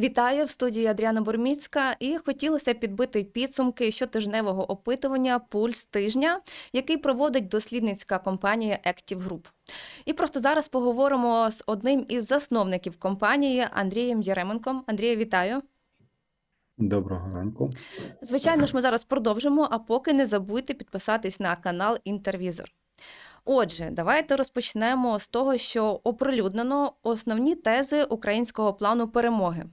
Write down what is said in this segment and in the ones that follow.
Вітаю в студії Адріана Бурміцька і хотілося підбити підсумки щотижневого опитування Пульс тижня, який проводить дослідницька компанія Active Group. І просто зараз поговоримо з одним із засновників компанії Андрієм Яременком. Андрія, вітаю. Доброго ранку. Звичайно ж, ми зараз продовжимо, а поки не забудьте підписатись на канал Інтервізор. Отже, давайте розпочнемо з того, що оприлюднено основні тези українського плану перемоги.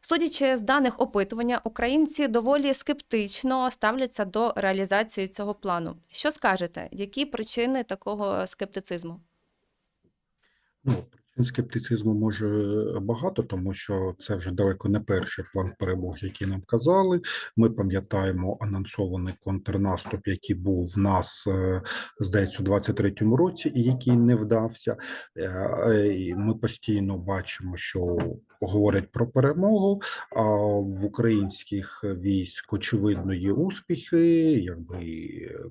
Судячи з даних опитування, українці доволі скептично ставляться до реалізації цього плану. Що скажете, які причини такого скептицизму? Ну, скептицизму може багато, тому що це вже далеко не перший план перемоги, який нам казали. Ми пам'ятаємо анонсований контрнаступ, який був в нас, е, здається, у 23-му році, і який не вдався. Е, е, Ми постійно бачимо, що говорять про перемогу. А в українських військ очевидно є успіхи, якби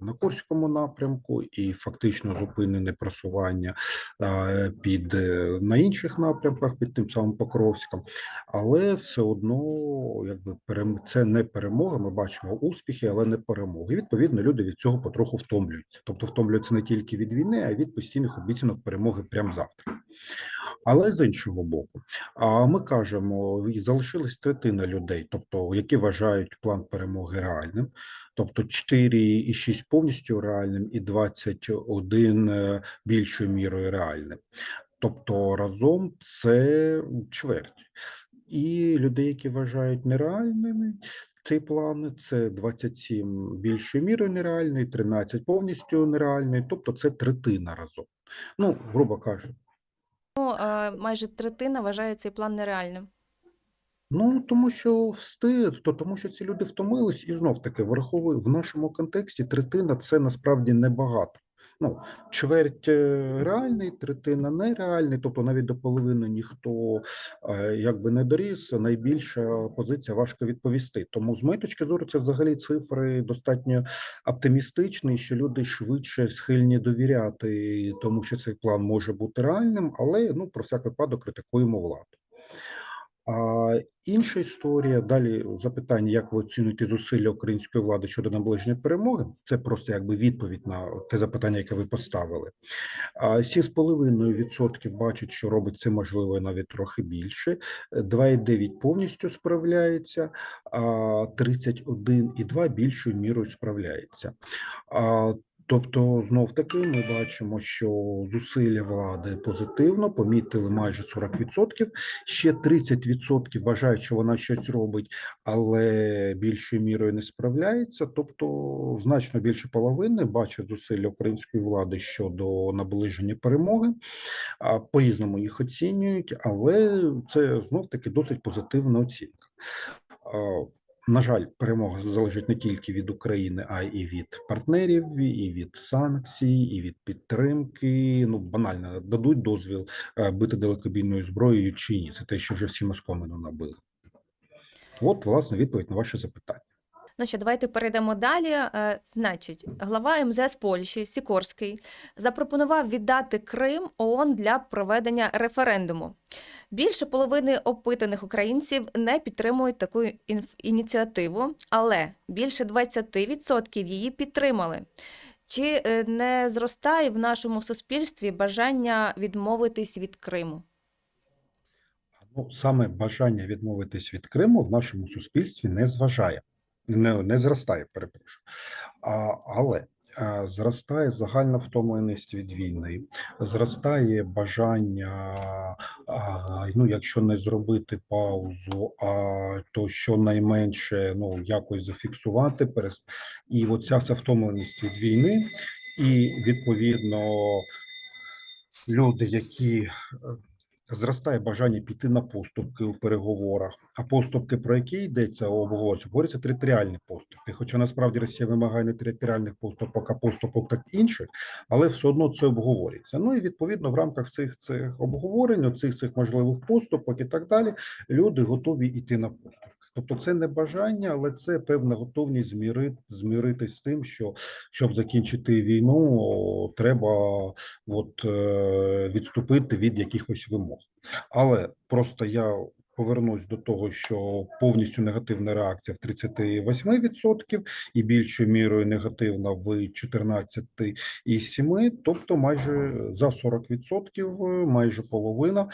на Курському напрямку, і фактично зупинене просування е, під е, на інших напрямках, під тим самим Покровськом, але все одно, якби це не перемога. Ми бачимо успіхи, але не перемоги. І, Відповідно, люди від цього потроху втомлюються. Тобто втомлюються не тільки від війни, а й від постійних обіцянок перемоги прямо завтра. Але з іншого боку, а ми кажемо, залишилась третина людей, тобто які вважають план перемоги реальним, тобто 4,6 повністю реальним і 21 е, більшою мірою реальним. Тобто разом це чверть. І людей, які вважають нереальними ці плани, це 27 більшою мірою нереальний, 13 повністю нереальний, тобто це третина разом. Ну, грубо кажучи. Ну, майже третина вважає цей план нереальним. Ну, тому що встиг, то тому що ці люди втомились, і знов таки враховую в нашому контексті третина це насправді небагато. Ну, чверть е, реальний, третина нереальний, тобто навіть до половини ніхто е, якби не доріс. Найбільша позиція важко відповісти. Тому з моєї точки зору, це взагалі цифри достатньо оптимістичні, що люди швидше схильні довіряти, тому що цей план може бути реальним, але ну про всяк випадок критикуємо владу. А інша історія далі запитання, як ви оцінюєте зусилля української влади щодо наближення перемоги? Це просто якби відповідь на те запитання, яке ви поставили. А 7,5% бачать, що робить це можливо навіть трохи більше. 2,9% повністю справляється, а 31,2% більшою мірою справляється. А Тобто, знов таки, ми бачимо, що зусилля влади позитивно, помітили майже 40%, ще 30% вважають, що вона щось робить, але більшою мірою не справляється. Тобто, значно більше половини бачать зусилля української влади щодо наближення перемоги, по різному їх оцінюють, але це знов таки досить позитивна оцінка. На жаль, перемога залежить не тільки від України, а й від партнерів, і від санкцій, і від підтримки. Ну банально дадуть дозвіл е, бити далекобійною зброєю чи ні. Це те, що вже всі москомину набили. От, власне, відповідь на ваше запитання. Ну що, давайте перейдемо далі. Е, Значить, глава МЗС Польщі Сікорський запропонував віддати Крим ООН для проведення референдуму. Більше половини опитаних українців не підтримують таку ініціативу, але більше 20% її підтримали. Чи е, не зростає в нашому суспільстві бажання відмовитись від Криму? Ну саме бажання відмовитись від Криму в нашому суспільстві не зважає, не, не зростає, перепрошую. А, але а, зростає загальна втомленість від війни, зростає бажання, а, ну якщо не зробити паузу, а то щонайменше ну якось зафіксувати перес... і оця вся втомленість від війни, і відповідно люди, які е, зростає бажання піти на поступки у переговорах. А поступки, про які йдеться обговорюється, говориться територіальні поступки. Хоча насправді Росія вимагає не територіальних поступок, а поступок так інших, але все одно це обговорюється. Ну і відповідно в рамках цих цих обговорень, цих цих можливих поступок і так далі, люди готові йти на поступки. Тобто, це не бажання, але це певна готовність змірити зміритись з тим, що щоб закінчити війну, треба от е, відступити від якихось вимог. Але просто я повернусь до того, що повністю негативна реакція в 38% і більшою мірою негативна в 14,7%, тобто майже за 40%, майже половина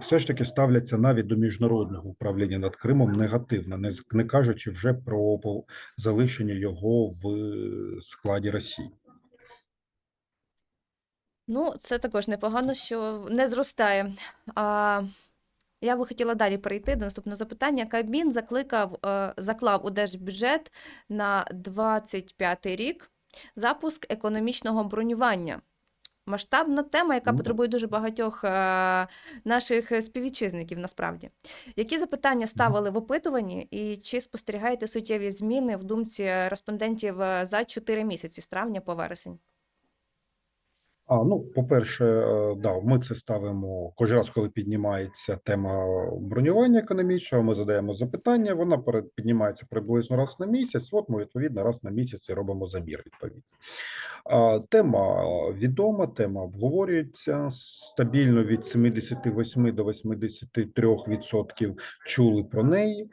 все ж таки ставляться навіть до міжнародного управління над Кримом негативно, не, не кажучи вже про залишення його в складі Росії. Ну, це також непогано, що не зростає. А, я би хотіла далі перейти до наступного запитання. Кабмін закликав, е, заклав у держбюджет на 25 рік запуск економічного бронювання. Масштабна тема, яка Ну, потребує дуже багатьох е, наших співвітчизників насправді. Які запитання ставили в опитуванні, і чи спостерігаєте суттєві зміни в думці респондентів е, за 4 місяці з травня по вересень? А, ну, по-перше, е, да, ми це ставимо кожен раз, коли піднімається тема бронювання економічного, ми задаємо запитання, вона піднімається приблизно раз на місяць, от ми відповідно раз на місяць і робимо замір відповідно. Тема відома, тема обговорюється стабільно від 78 до 83% відсотків чули про неї,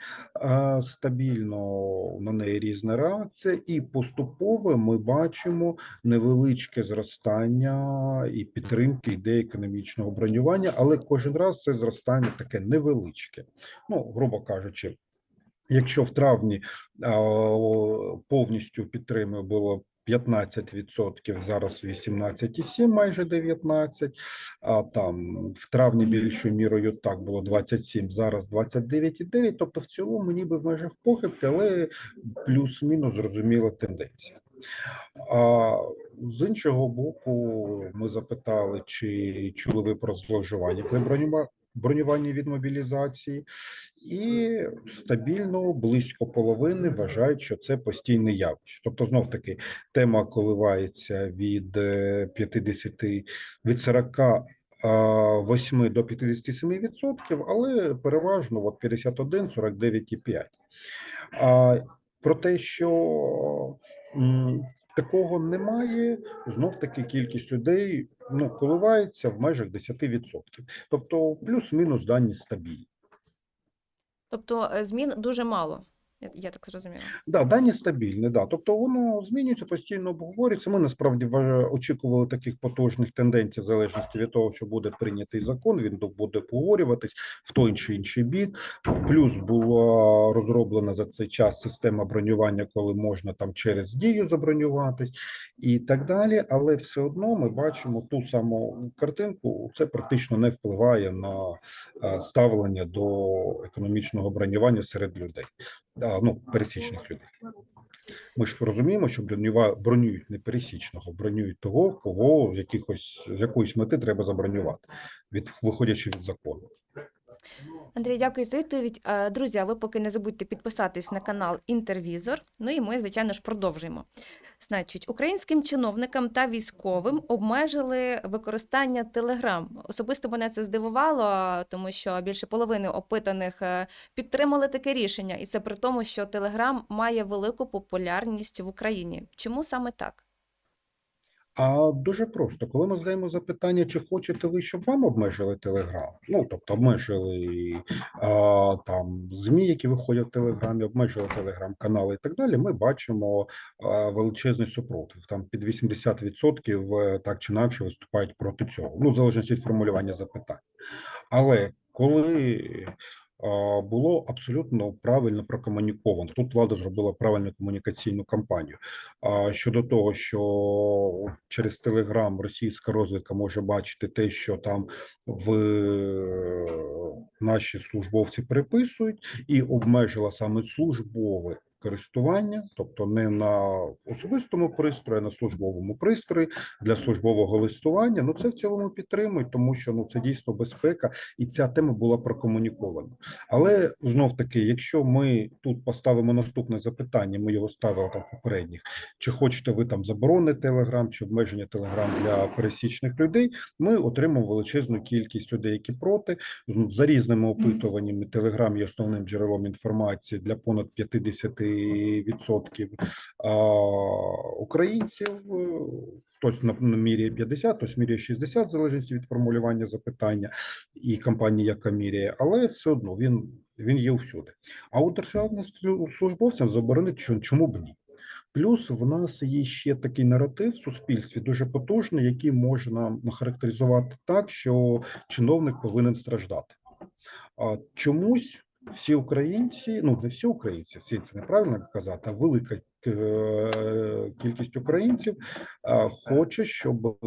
стабільно на неї різна реакція, і поступово ми бачимо невеличке зростання і підтримки ідеї економічного бронювання, але кожен раз це зростання таке невеличке. Ну, грубо кажучи, якщо в травні а, повністю підтримує було 15%, зараз 18,7, майже 19, а там в травні більшою мірою так було 27, зараз 29,9, тобто в цілому ніби в межах похибки, але плюс-мінус зрозуміла тенденція. А з іншого боку, ми запитали, чи чули ви про зловживання при бронюванні від мобілізації, і стабільно близько половини вважають, що це постійне явище. Тобто, знов таки, тема коливається від е, 50, від 40 8 до 57 відсотків, але переважно от 51, 49,5. Про те, що такого немає, знов таки кількість людей ну, коливається в межах 10%. Тобто плюс-мінус дані стабільні. Тобто е, змін дуже мало, я, так зрозуміла. Да, дані стабільні, да. Тобто воно змінюється, постійно обговорюється. Ми насправді очікували таких потужних тенденцій в залежності від того, що буде прийнятий закон. Він буде обговорюватись в той чи інший бік. Плюс була розроблена за цей час система бронювання, коли можна там через дію забронюватись і так далі. Але все одно ми бачимо ту саму картинку. Це практично не впливає на е, ставлення до економічного бронювання серед людей ну, пересічних людей. Ми ж розуміємо, що бронюють не пересічного, бронюють того, кого з якихось з якоїсь мети треба забронювати, від виходячи від закону. Андрій, дякую за відповідь. Е, Друзі, а ви поки не забудьте підписатись на канал Інтервізор. Ну і ми, звичайно ж, продовжуємо. Значить, українським чиновникам та військовим обмежили використання Телеграм. Особисто мене це здивувало, тому що більше половини опитаних е, підтримали таке рішення, і це при тому, що Телеграм має велику популярність в Україні. Чому саме так? А дуже просто, коли ми задаємо запитання, чи хочете ви, щоб вам обмежили Телеграм? Ну тобто обмежили а, там змі, які виходять в Телеграмі, обмежили телеграм-канали і так далі. Ми бачимо а, величезний супротив. Там під 80% е, так чи інакше виступають проти цього. Ну, в залежності від формулювання запитань. Але коли було абсолютно правильно прокомуніковано, тут влада зробила правильну комунікаційну кампанію. А щодо того, що через Телеграм російська розвідка може бачити те, що там в наші службовці переписують, і обмежила саме службове користування, тобто не на особистому пристрої, а на службовому пристрої для службового листування. Ну це в цілому підтримують, тому що ну це дійсно безпека, і ця тема була прокомунікована. Але знов таки, якщо ми тут поставимо наступне запитання, ми його ставили там попередніх, чи хочете ви там заборони Телеграм, чи обмеження Телеграм для пересічних людей, ми отримаємо величезну кількість людей, які проти. За різними опитуваннями, Телеграм є основним джерелом інформації для понад 50% а, українців. е, Хтось на, міряє 50, хтось міряє 60, в залежності від формулювання запитання і компанії, яка міряє, але все одно він, він є всюди. А у державних слу- службовцям заборонити чому б ні. Плюс в нас є ще такий наратив в суспільстві дуже потужний, який можна характеризувати так, що чиновник повинен страждати. Чомусь всі українці, ну не всі українці, всі це неправильно казати, а велика е, кількість українців хоче, щоб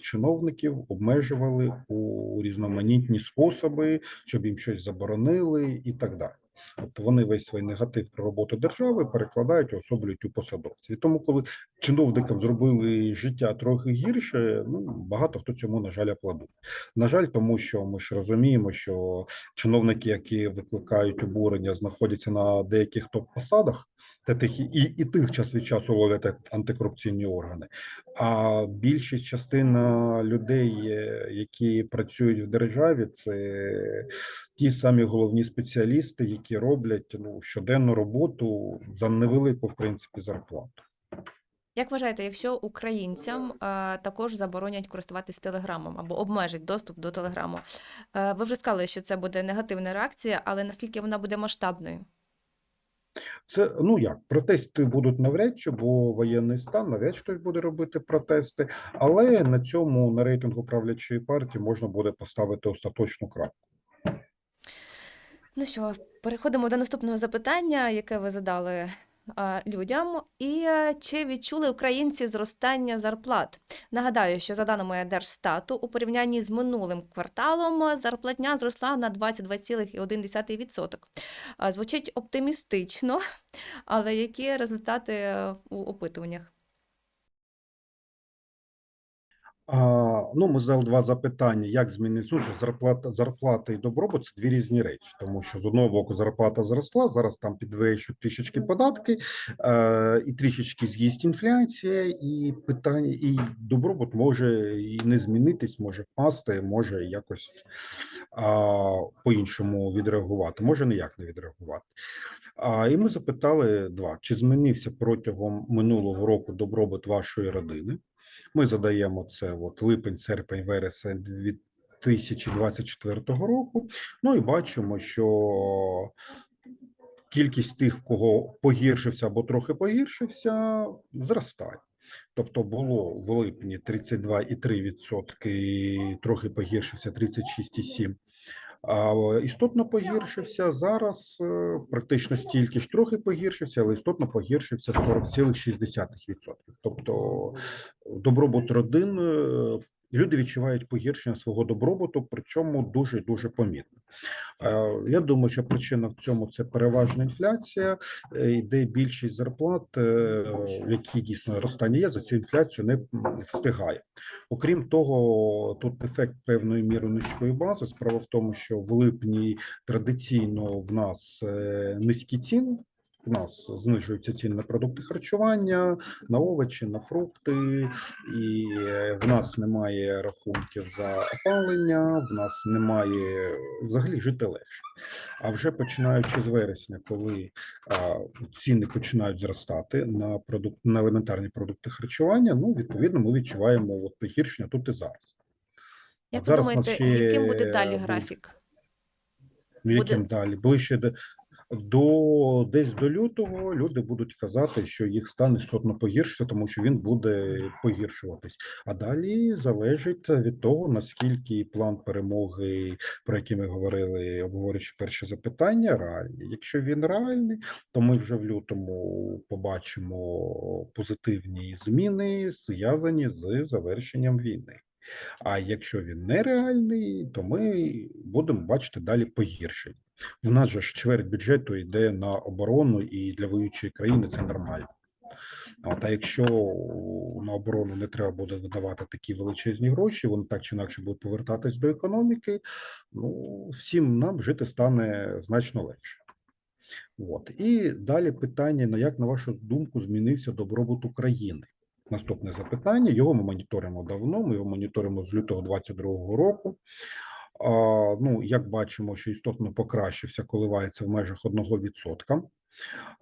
чиновників обмежували у різноманітні способи, щоб їм щось заборонили і так далі. Тобто вони весь свій негатив про роботу держави перекладають особлюють у посадовців. І тому, коли чиновникам зробили життя трохи гірше, ну багато хто цьому на жаль аплодує. На жаль, тому що ми ж розуміємо, що чиновники, які викликають обурення, знаходяться на деяких топ-посадах, та тих і, і тих час від часу ловлять антикорупційні органи. А більшість частина людей, які працюють в державі, це ті самі головні спеціалісти, які роблять ну щоденну роботу за невелику в принципі зарплату. Як вважаєте, якщо українцям е, також заборонять користуватись телеграмом або обмежать доступ до телеграму? Е, ви вже сказали, що це буде негативна реакція, але наскільки вона буде масштабною? Це ну як протести будуть навряд чи, бо воєнний стан навряд чи хтось буде робити протести, але на цьому на рейтингу правлячої партії можна буде поставити остаточну крапку. Ну що, переходимо до наступного запитання, яке ви задали е, людям. І е, чи відчули українці зростання зарплат? Нагадаю, що за даними Держстату, у порівнянні з минулим кварталом е, зарплатня зросла на 22,1%. Е, Звучить оптимістично, але які результати у опитуваннях? Ну, ми задали два запитання: як зміниться ну, що зарплата, зарплата і добробут це дві різні речі, тому що з одного боку зарплата зросла, зараз там підвищують трішечки податки, е, і трішечки з'їсть інфляція, і питання, і добробут може і не змінитись, може впасти, може якось по-іншому відреагувати, може ніяк не відреагувати. А, і ми запитали два: чи змінився протягом минулого року добробут вашої родини? Ми задаємо це от липень, серпень, вересень 2024 року. Ну і бачимо, що кількість тих, в кого погіршився або трохи погіршився, зростає. Тобто було в липні 32,3%, трохи погіршився 36,7%. А істотно погіршився зараз е, практично стільки ж трохи погіршився, але істотно погіршився 40,6%. Тобто добробут родин е, люди відчувають погіршення свого добробуту, причому дуже дуже помітно. Е, Я думаю, що причина в цьому це переважна інфляція, е, де більшість зарплат, е, які дійсно зростання є, за цю інфляцію не встигає. Окрім того, тут ефект певної міри низької бази. Справа в тому, що в липні традиційно в нас низькі ціни. В нас знижуються ціни на продукти харчування, на овочі, на фрукти, і е, в нас немає рахунків за опалення, в нас немає взагалі жити легше. А вже починаючи з вересня, коли а, ціни починають зростати на продукт на елементарні продукти харчування, ну відповідно ми відчуваємо от погіршення тут і зараз. Як ви зараз у думаєте, яким буде далі графік? Ну, яким Буде- далі? Ближче до, десь до лютого люди будуть казати, що їх стан істотно погіршиться, тому що він буде погіршуватись. А далі залежить від того, наскільки план перемоги, про який ми говорили, обговорюючи перше запитання, реальний. Якщо він реальний, то ми вже в лютому побачимо позитивні зміни, зв'язані з завершенням війни. А якщо він нереальний, то ми будемо бачити далі погіршення. В нас же ж чверть бюджету йде на оборону, і для воюючої країни це нормально. От, а якщо на оборону не треба буде видавати такі величезні гроші, вони так чи інакше будуть повертатись до економіки, ну всім нам жити стане значно легше. От. І далі питання: ну як на вашу думку змінився добробут України? Наступне запитання. Його ми моніторимо давно. Ми його моніторимо з лютого 22-го року. Ну, як бачимо, що істотно покращився, коливається в межах 1%.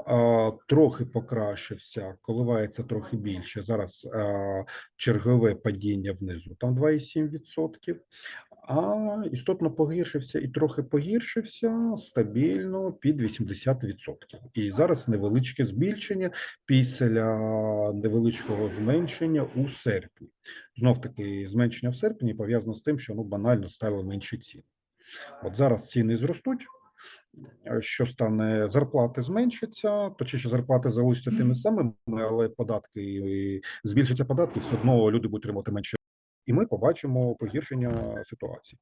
А, трохи покращився, коливається трохи більше. Зараз чергове падіння внизу, там 2,7%. А істотно погіршився і трохи погіршився стабільно під 80%. І зараз невеличке збільшення після невеличкого зменшення у серпні. Знов таки, зменшення в серпні пов'язано з тим, що ну банально стало менші ціни. От зараз ціни зростуть. е, Що стане зарплати зменшаться, точніше зарплати залишаться тими самими, але податки збільшаться податки, все одно люди будуть отримувати менше. І ми побачимо погіршення ситуації.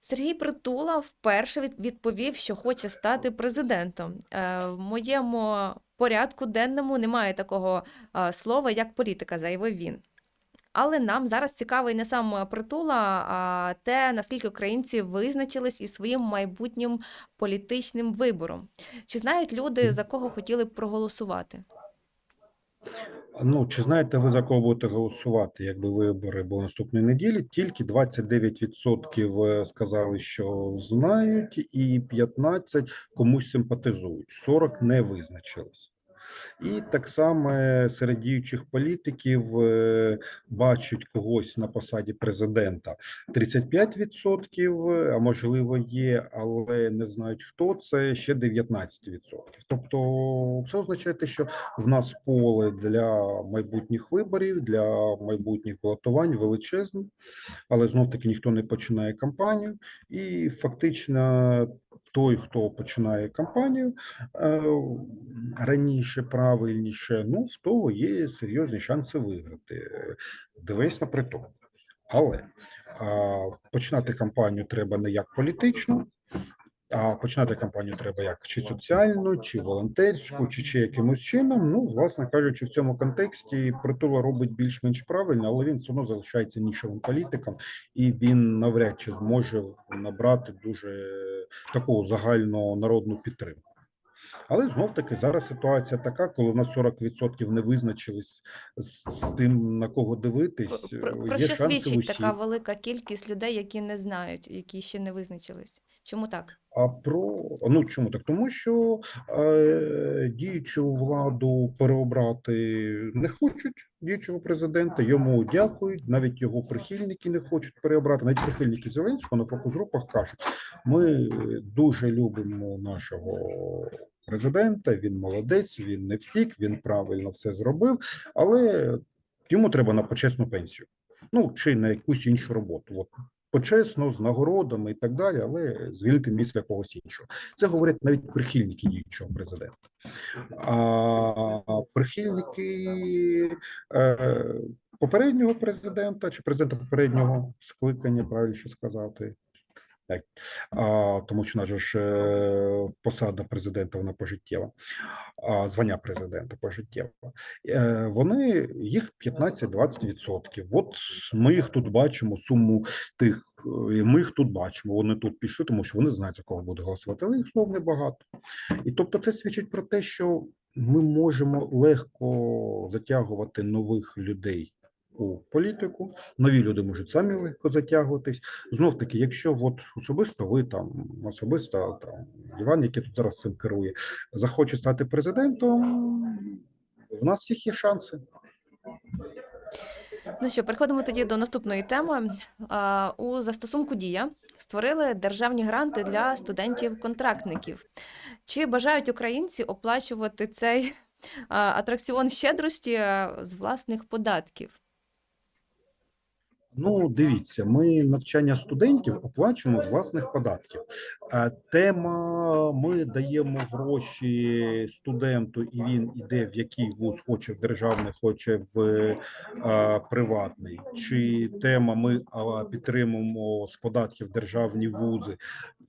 Сергій Притула вперше відповів, що хоче стати президентом. Е, В моєму порядку денному немає такого е, слова, як політика, заявив він. Але нам зараз цікавий не сам Притула, а те, наскільки українці визначились із своїм майбутнім політичним вибором. Чи знають люди, за кого хотіли проголосувати? Ну, чи знаєте ви за кого будете голосувати, якби вибори були наступної неділі? Тільки 29% сказали, що знають, і 15 комусь симпатизують. 40 не визначились. І так само серед діючих політиків е, бачать когось на посаді президента 35%, а можливо є, але не знають хто це ще 19%. Тобто, це означає, що в нас поле для майбутніх виборів, для майбутніх балотувань величезне, але знов таки ніхто не починає кампанію, і фактично той, хто починає кампанію е, раніше, правильніше, ну в того є серйозні шанси виграти. Дивись на притул. Але а, починати кампанію треба не як політичну, а починати кампанію треба як чи соціальну, чи волонтерську, чи, чи якимось чином. Ну, власне кажучи, в цьому контексті притула робить більш-менш правильно, але він все одно залишається нішевим політиком, і він навряд чи зможе набрати дуже таку загальну народну підтримку. Але знов таки зараз ситуація така, коли в нас 40% не визначились з, з тим, на кого дивитись. Про, про є що свідчить усі. така велика кількість людей, які не знають, які ще не визначились? Чому так? А про ну чому так? Тому що е, діючу владу переобрати не хочуть діючого президента. Йому дякують. Навіть його прихильники не хочуть переобрати. Навіть прихильники Зеленського на фокус-групах кажуть: ми дуже любимо нашого президента. Він молодець, він не втік, він правильно все зробив, але йому треба на почесну пенсію. Ну чи на якусь іншу роботу. От почесно, з нагородами і так далі, але звільнити місце когось іншого. Це говорять навіть прихильники діючого президента. А прихильники е, попереднього президента чи президента попереднього скликання, правильніше сказати. Так, а, тому що наша ж е, посада президента вона пожиттєва, а звання президента пожиттєва. Е, вони їх 15-20%. От ми їх тут бачимо, суму тих, е, ми їх тут бачимо. Вони тут пішли, тому що вони знають, за кого буде голосувати, але їх знов небагато. І тобто, це свідчить про те, що ми можемо легко затягувати нових людей у політику. Нові люди можуть самі легко затягуватись. Знов таки, якщо от особисто ви там, особисто там Іван, який тут зараз цим керує, захоче стати президентом, в нас всіх є шанси. Ну що, переходимо тоді до наступної теми. У застосунку Дія створили державні гранти для студентів-контрактників. Чи бажають українці оплачувати цей атракціон щедрості з власних податків? Ну, дивіться, ми навчання студентів оплачуємо з власних податків. А Тема: ми даємо гроші студенту, і він іде в який вуз хоче в державний, хоче в а, приватний. Чи тема ми підтримуємо з податків державні вузи,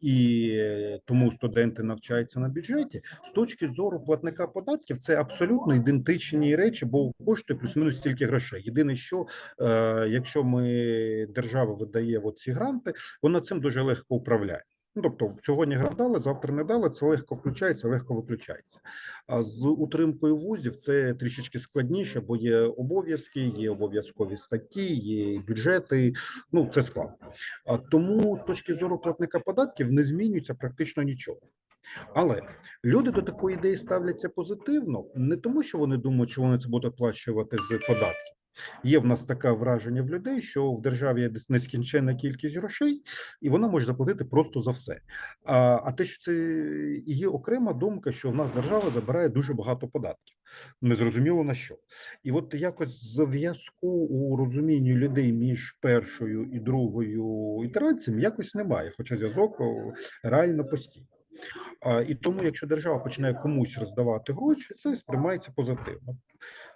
і е, тому студенти навчаються на бюджеті. З точки зору платника податків, це абсолютно ідентичні речі, бо коштує плюс-мінус стільки грошей. Єдине, що е, якщо ми держава видає ці гранти, вона цим дуже легко управляє. Ну, тобто сьогодні гра дали, завтра не дали, це легко включається, легко виключається. А з утримкою вузів це трішечки складніше, бо є обов'язки, є обов'язкові статті, є бюджети. Ну це складно. А тому з точки зору платника податків не змінюється практично нічого. Але люди до такої ідеї ставляться позитивно, не тому, що вони думають, що вони це будуть оплачувати з податків. Є в нас таке враження в людей, що в державі є нескінченна кількість грошей, і вона може заплатити просто за все. А, а те, що це є окрема думка, що в нас держава забирає дуже багато податків, незрозуміло на що. І от якось зв'язку у розумінні людей між першою і другою ітераціями якось немає, хоча зв'язок реально постійний. І тому, якщо держава починає комусь роздавати гроші, це сприймається позитивно.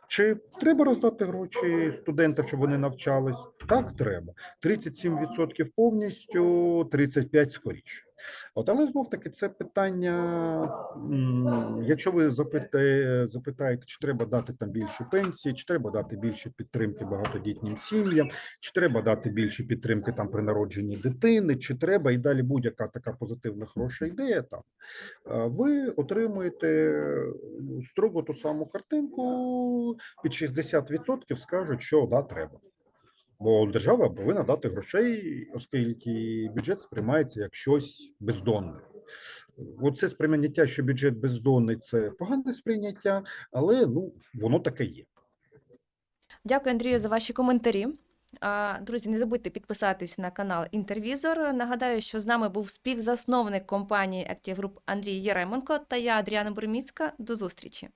Чи треба роздати гроші студентам, щоб вони навчались? Так, треба. 37% повністю, 35% скоріше. От, але знов таки це питання. Якщо ви запитаєте, запитаєте, чи треба дати там більше пенсії, чи треба дати більше підтримки багатодітнім сім'ям, чи треба дати більше підтримки там при народженні дитини, чи треба і далі будь-яка така позитивна хороша ідея там. Ви отримуєте строго ту саму картинку, під 60% скажуть, що да, треба. Бо держава повинна дати грошей, оскільки бюджет сприймається як щось бездонне. Оце сприйняття, що бюджет бездонний, це погане сприйняття, але ну воно таке є. Дякую, Андрію, за ваші коментарі. Друзі, не забудьте підписатись на канал Інтервізор. Нагадаю, що з нами був співзасновник компанії Active Group Андрій Єременко та я, Адріана Буреміцька. До зустрічі.